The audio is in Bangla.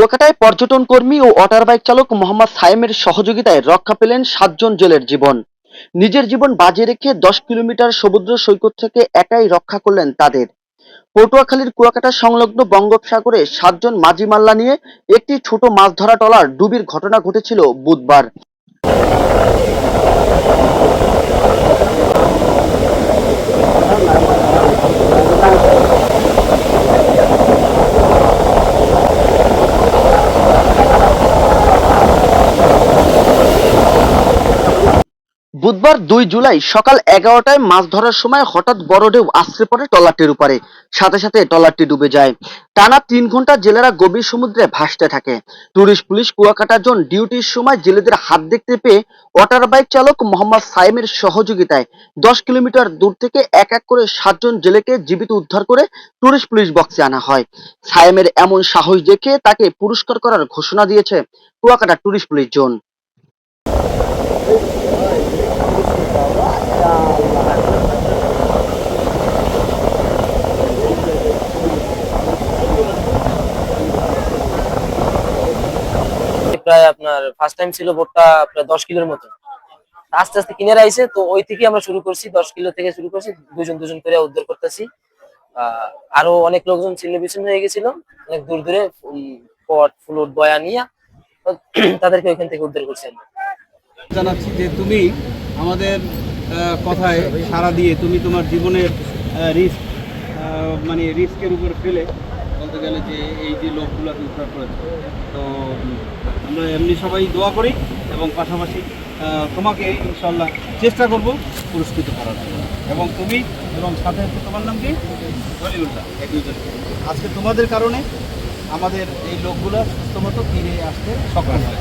কুয়াকাটায় পর্যটন কর্মী ও ওয়াটার বাইক চালক মোহাম্মদ সায়েমের সহযোগিতায় রক্ষা পেলেন সাতজন জেলের জীবন। নিজের জীবন বাজে রেখে দশ কিলোমিটার সমুদ্র সৈকত থেকে একাই রক্ষা করলেন তাদের। পটুয়াখালীর কুয়াকাটা সংলগ্ন বঙ্গোপসাগরে সাতজন মাঝি মাল্লা নিয়ে একটি ছোট মাছ ধরা টলার ডুবির ঘটনা ঘটেছিল বুধবার। বুধবার দুই জুলাই সকাল এগারোটায় মাছ ধরার সময় হঠাৎ বড় ঢেউ আশ্রে পড়ে ট্রলারটির উপরে। সাথে সাথে ট্রলারটি ডুবে যায়। টানা তিন ঘণ্টা জেলেরা গভীর সমুদ্রে ভাসতে থাকে। টুরিস্ট পুলিশ কুয়াকাটা জোন ডিউটির সময় জেলেদের হাত দেখতে পেয়ে ওয়াটার বাইক চালক মোহাম্মদ সাইমের সহযোগিতায় দশ কিলোমিটার দূর থেকে এক এক করে সাতজন জেলেকে জীবিত উদ্ধার করে টুরিস্ট পুলিশ বক্সে আনা হয়। সাইমের এমন সাহস দেখে তাকে পুরস্কার করার ঘোষণা দিয়েছে কুয়াকাটা টুরিস্ট পুলিশ জোন। প্রায় আপনার ফার্স্ট টাইম ছিল বোটটা প্রায় দশ কিলোর মতো আস্তে আস্তে কিনে আইছে তো ওই থেকে আমরা শুরু করছি, দশ কিলো থেকে শুরু করছি, দুজন দুজন করে উদ্ধার করতেছি আরও অনেক লোকজন ছিন্ন বিচ্ছিন্ন হয়ে গেছিল, অনেক দূর দূরে পট ফ্লুট বয়া নিয়ে তাদেরকে ওইখান থেকে উদ্ধার করছি। জানাচ্ছি যে তুমি আমাদের কথায় সাড়া দিয়ে তুমি তোমার জীবনের রিস্ক মানে রিস্কের উপর ফেলে বলতে গেলে যে এই যে লোকগুলোকে উদ্ধার করেছে তো আমরা এমনি সবাই দোয়া করি এবং পাশাপাশি তোমাকে ইনশাল্লাহ চেষ্টা করব পুরস্কৃত করার জন্য। এবং তুমি এবং সাথে তোমার নাম কি? এই দুজন। আজকে তোমাদের কারণে আমাদের এই লোকগুলো সুস্থ মতো ফিরে আসতে সক্ষম হয়